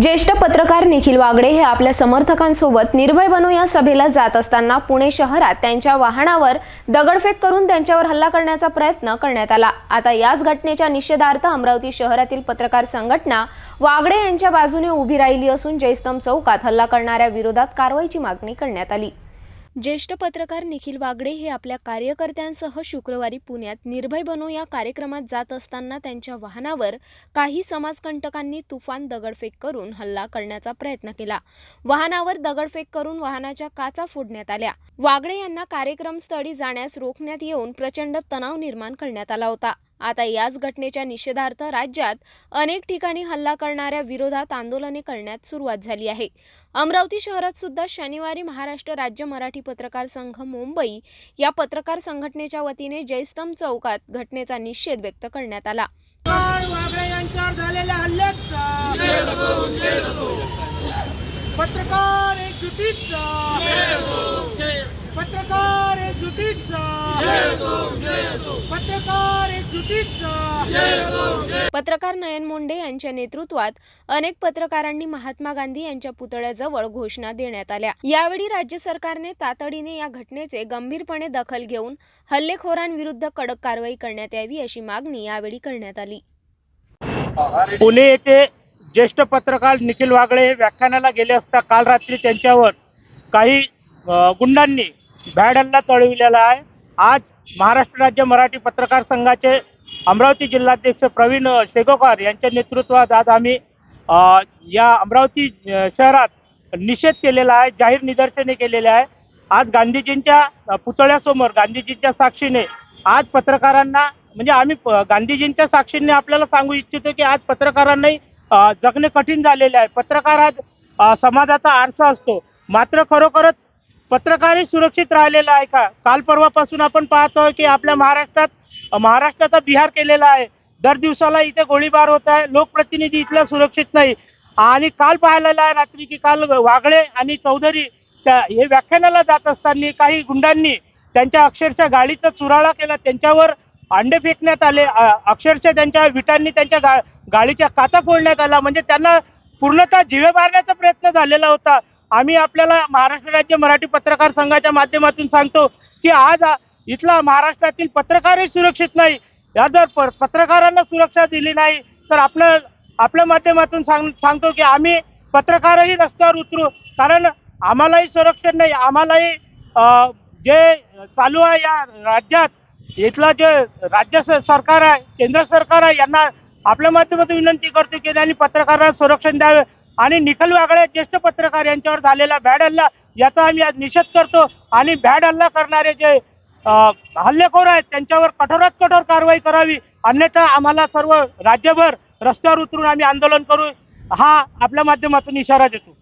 ज्येष्ठ पत्रकार निखिल वागडे हे आपल्या समर्थकांसोबत निर्भय बनू या सभेला जात असताना पुणे शहरात त्यांच्या वाहनावर दगडफेक करून त्यांच्यावर हल्ला करण्याचा प्रयत्न करण्यात आला. आता याच घटनेच्या निषेधार्थ अमरावती शहरातील पत्रकार संघटना वागडे यांच्या बाजूने उभी राहिली असून जयस्तंभ चौकात हल्ला करणाऱ्या विरोधात कारवाईची मागणी करण्यात आली. ज्येष्ठ पत्रकार निखिल वागडे हे आपल्या कार्यकर्त्यांसह शुक्रवारी पुण्यात निर्भय बनो या कार्यक्रमात जात असताना त्यांच्या वाहनावर काही समाजकंटकांनी तुफान दगडफेक करून हल्ला करण्याचा प्रयत्न केला. वाहनावर दगडफेक करून वाहनाच्या काचा फोडण्यात आल्या. वागडे यांना कार्यक्रमस्थळी जाण्यास रोखण्यात येऊन प्रचंड तणाव निर्माण करण्यात आला होता. आता याच घटनेच्या निषेधार्थ राज्यात अनेक ठिकाणी हल्ला करणाऱ्या विरोधात आंदोलने करण्यात सुरुवात झाली आहे. अमरावती शहरात सुद्धा शनिवारी महाराष्ट्र राज्य मराठी पत्रकार संघ मुंबई या पत्रकार संघटनेच्या वतीने जयस्तंभ चौकात घटनेचा निषेध व्यक्त करण्यात आला. पत्रकार वागळे पत्रकार एक जुटीचा पत्रकार नयन मुंडे यांच्या नेतृत्वात अनेक पत्रकारांनी महात्मा गांधी यांच्या पुतळ्याजवळ घोषणा देण्यात आल्या. यावेळी राज्य सरकारने तातडीने या घटनेचे गंभीरपणे दखल घेऊन हल्लेखोरांविरुद्ध कडक कारवाई करण्यात यावी अशी मागणी यावेळी करण्यात आली. पुणे येथे ज्येष्ठ पत्रकार निखिल वागळे हे व्याख्यानाला गेले असता काल रात्री त्यांच्यावर काही गुंडांनी भॅड हल्ला चढविलेला आहे. आज महाराष्ट्र राज्य मराठी पत्रकार संघाचे अमरावती जिल्हाध्यक्ष प्रवीण शेगोकार यांच्या नेतृत्वात आज आम्ही या अमरावती शहरात निषेध केलेला आहे जाहीर निदर्शने केलेले आहे. आज गांधीजींच्या पुतळ्यासमोर गांधीजींच्या साक्षीने आज पत्रकारांना म्हणजे आम्ही प- गांधीजींच्या साक्षीने आपल्याला सांगू इच्छितो की आज पत्रकारांनाही जगणे कठीण झालेले आहे. पत्रकार आज समाजाचा आरसा असतो. मात्र खरोखरच पत्रकारही सुरक्षित राहिलेला आहे का? काल परवापासून आपण पाहतोय की आपल्या महाराष्ट्रात महाराष्ट्राचा बिहार केलेला आहे. दर दिवसाला इथे गोळीबार होत आहे. लोकप्रतिनिधी इथल्या सुरक्षित नाही. आणि काल पाहिलेलं आहे रात्री की काल वागळे आणि चौधरी त्या हे व्याख्यानाला जात असताना काही गुंडांनी त्यांच्या अक्षरशः गाडीचा चुराळा केला. त्यांच्यावर अंडे फेकण्यात आले. अक्षरशः त्यांच्या विटांनी त्यांच्या गा गाडीच्या काचा फोडण्यात आला. म्हणजे त्यांना पूर्णतः जिवे मारण्याचा प्रयत्न झालेला होता. आम्ही आपल्याला महाराष्ट्र राज्य मराठी पत्रकार संघाच्या माध्यमातून सांगतो की आज इथला महाराष्ट्रातील पत्रकारही सुरक्षित नाही. या जर प पत्रकारांना सुरक्षा दिली नाही तर आपलं आपल्या माध्यमातून सांग सांगतो की आम्ही पत्रकारही रस्त्यावर उतरू. कारण आम्हालाही संरक्षण नाही. आम्हालाही जे चालू आहे या राज्यात इथला जे राज्य स- सरकार आहे केंद्र सरकार आहे यांना आपल्या माध्यमातून विनंती करतो की त्यांनी पत्रकारांना संरक्षण द्यावे. आणि निखल वागळे ज्येष्ठ पत्रकार यांच्यावर झालेला भॅड हल्ला याचा आम्ही आज निषेध करतो. आणि भॅड हल्ला करणारे जे हल्लेखोर आहेत त्यांच्यावर कठोरात कठोर कारवाई करावी. अन्यथा आम्हाला सर्व राज्यभर रस्त्यावर उतरून आम्ही आंदोलन करू. हा आपल्या माध्यमातून इशारा देतो.